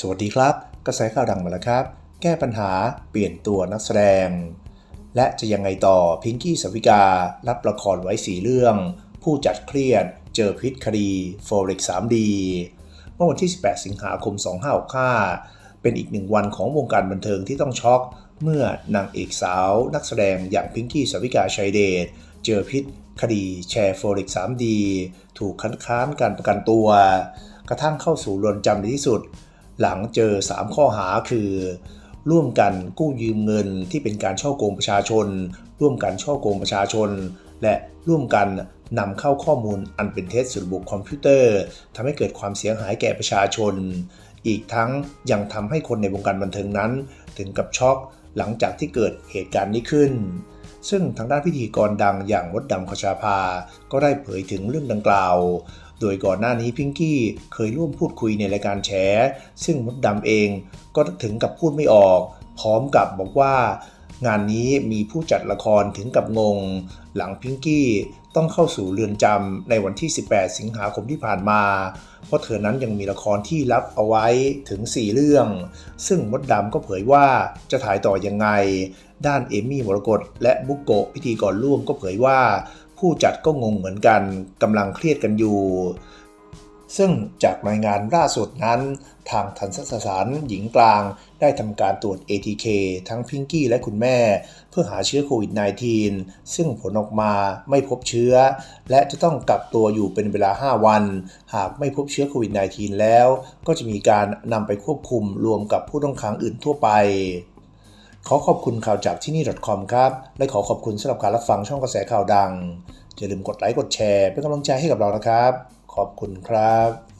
สวัสดีครับ กระแสข่าวดังมาแล้วครับ แก้ปัญหาเปลี่ยนตัวนักแสดง และจะยังไงต่อพิงกี้สวิกา รับละครไว้สีเรื่อง ผู้จัดเครียด เจอพิษคดี Forex 3D เมื่อวันที่ 18 สิงหาคม 2565เป็นอีกหนึ่งวันของวงการบันเทิงที่ต้องช็อก เมื่อนางเอกสาวนักแสดงอย่างพิงกี้สวิกาชัยเดชเจอพิษคดีแชร์ Forex 3D ถูกคัดค้านการประกันตัว กระทั่งเข้าสู่เรือนจำในที่สุด หลังเจอ 3 ข้อหาคือ ร่วมกันกู้ยืมเงินที่เป็นการช่อโกงประชาชน ร่วมกันช่อโกงประชาชน และร่วมกันนำเข้าข้อมูลอันเป็นเท็จสู่ระบบคอมพิวเตอร์ทำให้เกิดความเสียหายแก่ประชาชน อีกทั้งยังทำให้คนในวงการบันเทิงนั้น ถึงกับช็อกหลังจากที่เกิดเหตุการณ์นี้ขึ้น ซึ่งทางด้านพิธีกรดังอย่างมดดำขชาภา ก็ได้เผยถึงเรื่องดังกล่าว โดยก่อนหน้านี้พิงกี้เคยร่วมพูดคุยในรายการแฉซึ่งมดดำเองก็ถึงกับพูดไม่ออก พร้อมกับบอกว่า งานนี้มีผู้จัดละครถึงกับงง หลังพิงกี้ต้องเข้าสู่เรือนจำในวันที่ 18 สิงหาคมที่ผ่านมา เพราะเธอนั้นยังมีละครที่รับเอาไว้ถึง 4 เรื่อง ซึ่งมดดำก็เผยว่าจะถ่ายต่อยังไง ด้านเอมี่มรกตและบุกโกพิธีกรร่วมก็เผยว่า ผู้จัดก็งงเหมือนกันกำลังเครียดกันอยู่ ซึ่งจากรายงานล่าสุดนั้น ทางทันสสารหญิงกลางได้ทำการตรวจ ATK ทั้งพิงกี้และคุณแม่ เพื่อหาเชื้อโควิด -19 ซึ่งผลออกมาไม่พบเชื้อ และจะต้องกักตัวอยู่เป็นเวลา 5 วัน หากไม่พบเชื้อโควิด -19 แล้ว ก็จะมีการนำไปควบคุมรวมกับผู้ต้องขังอื่นทั่วไป ขอขอบคุณข่าวจากที่นี่ .com ครับ และขอขอบคุณสำหรับการรับฟังช่องกระแสข่าวดังอย่าลืมกดไลค์กดแชร์เป็นกำลังใจให้กับเรานะครับ ขอบคุณครับ